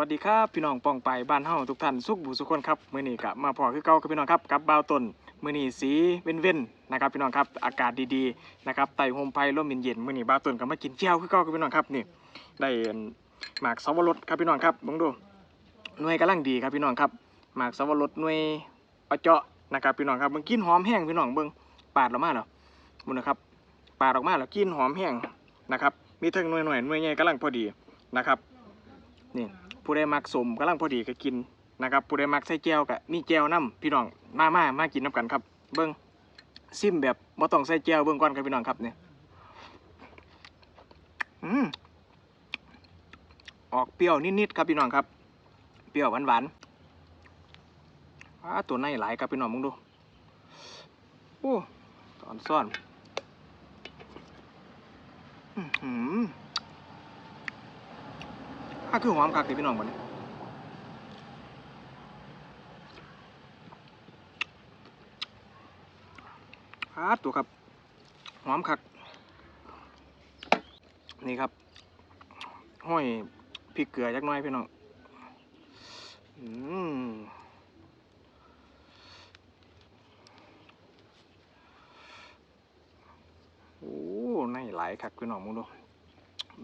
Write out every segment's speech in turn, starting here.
วัสดีครับ พี่น้องปองไปบ้านเฮาทุกท่านสุขบุสุขคนครับมื้อนี้ก็มาพอคือเก่ากับพี่น้องครับกับบ่าวต้นมื้อนี้สีเว้นๆนะครับพี่น้องครับอากาศดีๆนะครับไต่โฮมไผ่มเย็นๆมื้อนี้บ่าวต้นก็มากินเจียวคือเก่ากับพี่น้องครับนี่ได้หมากสวรสครับพี่น้องครับเบิ่งดูหน่วยกำลังดีครับพี่น้องครับหมากสวรสหน่วยเอาเจาะนะครับพี่น้องครับมันกลินหอมแห้งพี่น้องเบิ่งปาดออกมาแล้วมื้อนะครับปาดออกมาแล้วกินหอมแห้งนะครับมีทั้งหน่วยหน่อยหน่วยใหญ่กำลังพอดีนะครับนี่ ผู้ใดมักสมกำลังพอดีก็กินนะครับผู้ใดมักใส่แจวก็มีแจวน้ำพี่น้องมามามากินน้ำกันครับ เบิ้งซิมแบบบ่ต้องใส่แจวเบิ้งก่อนครับพี่น้องครับเนี่ยอืมออกเปรี้ยวนิดๆครับพี่น้องครับ เปรี้ยวหวานๆตัวในหลายครับพี่น้องมึงดูโอ้ตอนซ่อน อื้อหือ ถ้าคือหอมคักเด้พี่น้องบัดนี้ฮาตัวครับหอมคัก นี่ครับ ห้อยพริกเกลือจักหน้อยพี่น้องอืมโอ้ในหลายคักพี่น้องมึงดู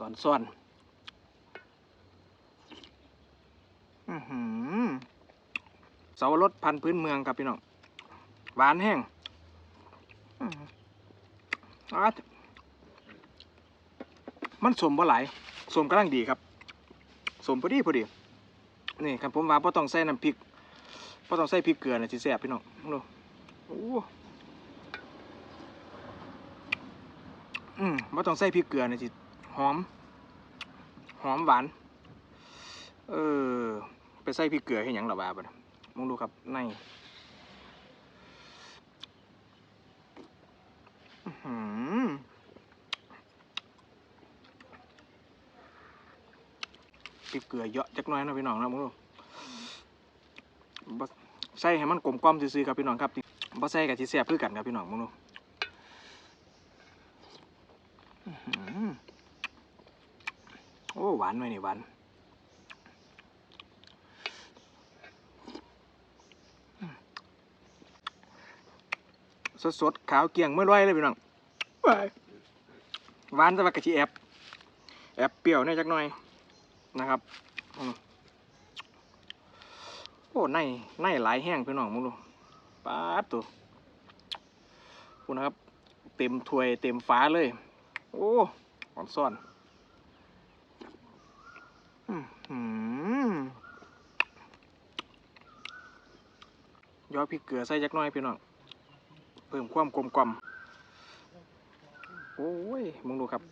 ดอนซ่อน อื้อหือ เสาวรสพันพื้นเมืองครับพี่น้อง หวานแห้งมันสมบ่หลายสมกำลังดีครับ สมพอดีพอดี นี่ครับผมว่าพ่ต้องใส่น้ำพริกพ่ต้องใส่พริกเกลือนะสิแซ่บพี่น้องดูโอ้อืมพ่ต้องใส่พริกเกลือนะสิหอม หอมหวาน เออ ไปใส่พริกเกลือให้หยังหรอบาบ่นะมองดูครับในพริกเกลือเยอะจักหน่อยนะพี่น้องนะมองดูใส่ให้มันกลมกล่อมซื่อๆครับพี่น้องครับบ่ใส่กับที่แซ่บคือกันครับพี่น้องมองดูอือหือโอ้หวานหน่อยนี่หวาน สดสดๆขาวเกลี่ยงเมื่อไรเลยพี่น้องว้ายหวานแต่ว่ากะทิแอบแอบเปรี้ยวเนี่ยจักหน่อยนะครับอืมโอ้ในในหลายแห้งพี่น้องมึงดูปาดตัวคุณนะครับ เต็มถ้วยเต็มฟ้าเลย โอ้หอมซ่อนอื้อหือยอดพริกเกลือใส่จักหน่อยพี่น้อง เพิ่มความกลมกล่อมโอ้ยมึงดูครับ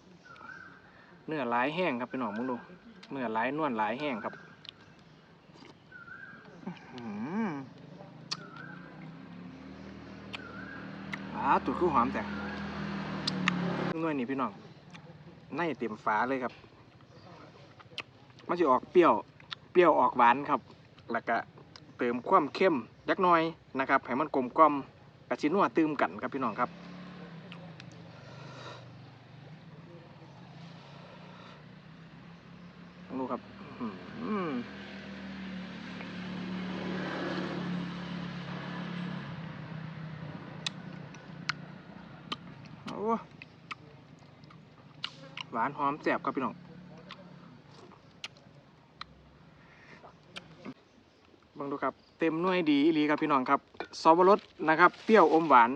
เนื้อหลายแห้งครับพี่น้องมึงดูเนื้อหลายนวลหลายแห้งครับอืออ่าตัวคือหอมแต่นวลนี่พี่น้องในเต็มฝาเลยครับมันจะออกเปรี้ยว เปรี้ยวออกหวานครับ แล้วก็เติมความเข้มยักน่อยนะครับ ให้มันกลมกล่อม กะชินัวตื้มกันครับพี่น้องครับลองดูครับอื้อหือโอ้หวานหอมแซ่บครับพี่น้องบังดูครับ เต็มหน่วยดีอีลีครับพี่น้องครับ ซอสรสนะครับเปรี้ยวอมหวาน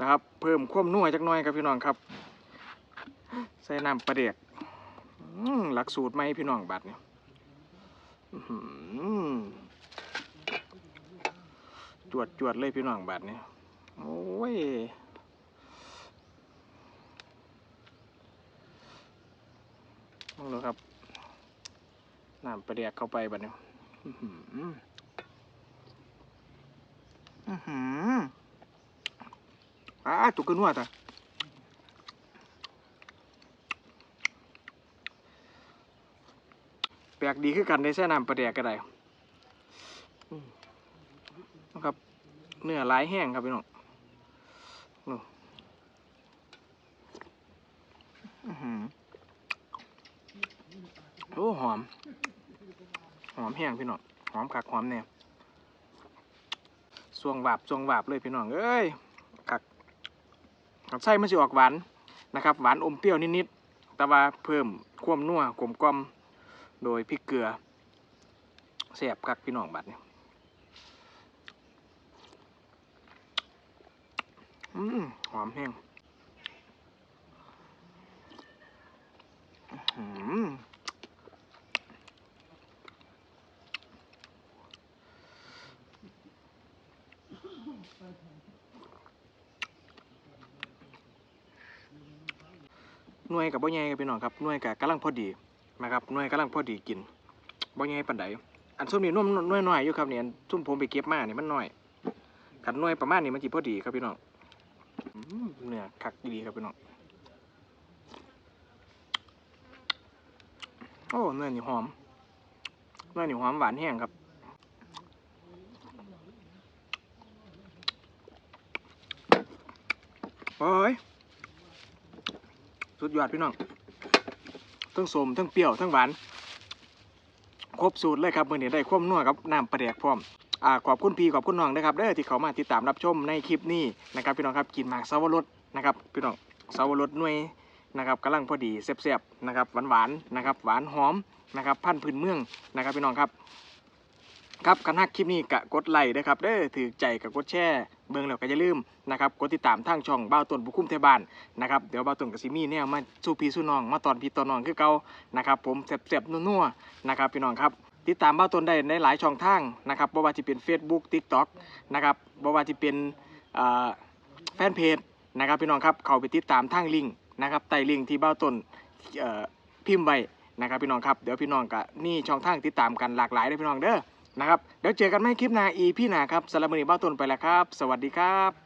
นะครับ เพิ่มความนัวจักหน่อยครับพี่น้องครับใส่น้ำปลาเด็กหลักสูตรไหมพี่น้องบัดเนี่ยจวดจวดเลยพี่น้องบัดเนี่ยโอ้ยมองดูครับน้ำปลาเด็กเข้าไปบัดเนี่ย อื้อหืออือหืออ่าตุกนัวตาแปลกดีคือกันในแช่น้ำปลาแดกก็ได้นะครับเนื้อลายแห้งครับพี่น้องนู่นอือหือโอ้หอม หอมแห้งพี่น้อง หอมคักหอมแน่ วงหวาบสวงหวาบเลยพี่น้องเอ้ยคักกับไส้มันสิออกหวานนะครับ หวานอมเปรี้ยวนิดๆแต่ว่าเพิ่มความนัวกลมกล่อมโดยพริกเกลือแสบคักพี่น้องบัดนี้อืมหอมแห้งอื้อหือ หน่วยกับบ่ใหญ่กับพี่น้องครับหน่วยกับกำลังพอดีนะครับหน่วยกำลังพอดีกินบ่ใหญ่ปานใดอันส้มนี่นุ่มน่วยน้อยอยู่ครับเนี่ยอันซุ่มผมไปเก็บมาเนี่ยมันน้อยขันน่วยประมาณนี้มันสิพอดีครับพี่น้องเนื้อคักดีครับพี่น้องโอ้เนื้อนี่หอมเนื้อนี่หอมหวานแห้งครับ โอ้ยสุดยอดพี่น้องทั้งสมทั้งเปรี้ยวทั้งหวาน ครบสูตรเลยครับมื่อนี้ได้ความนัวกับน้ำปลาแดกพร้อมอขอบคุณพี่ขอบคุณน้องนะครับเด้อที่เขามาติดตามรับชมในคลิปนี้นะครับพี่น้องครับกินหมากสาวรสนะครับพี่น้องสาวรสหน่วยนะครับกำลังพอดีแซ่บๆนะครับหวานๆนะครับหวานหอมนะครับพันธุ์พื้นเมืองนะครับพี่น้องครับ ครับคันฮักคลิปนี้กะกดไลค์นะครับเด้อถือใจกะกดแชร์เบิ่งแล้วก็อย่าลืมนะครับกดติดตามทางช่องบ้าวต้นบุคุ้มเทบานนะครับเดี๋ยวบ้าวต้นกับซิมี่เนี่ยมาสู้พี่สู้น้องมาตอนพี่ตอนน้องคือเก่านะครับผมแซ่บๆนัวๆนะครับพี่น้องครับ ติดตามบ้าวต้นได้ในหลายช่องทางนะครับบ่ว่าจะเป็น Facebook TikTok นะครับบ่ว่าจะเป็นแฟนเพจนะครับพี่น้องครับเข้าไปติดตามทางลิงก์นะครับใต้ลิงก์ที่บ้าวต้นพิมพ์ไว้นะครับพี่น้องครับเดี๋ยวพี่น้องก็นี่ช่องทางติดตามกันหลากหลายเลยพี่น้องเด้อ นะครับ เดี๋ยวเจอกันไม่คลิปหน้าอีพี่หนาครับสำหรับมือนี้บ้าต้นไปแล้วครับ สวัสดีครับ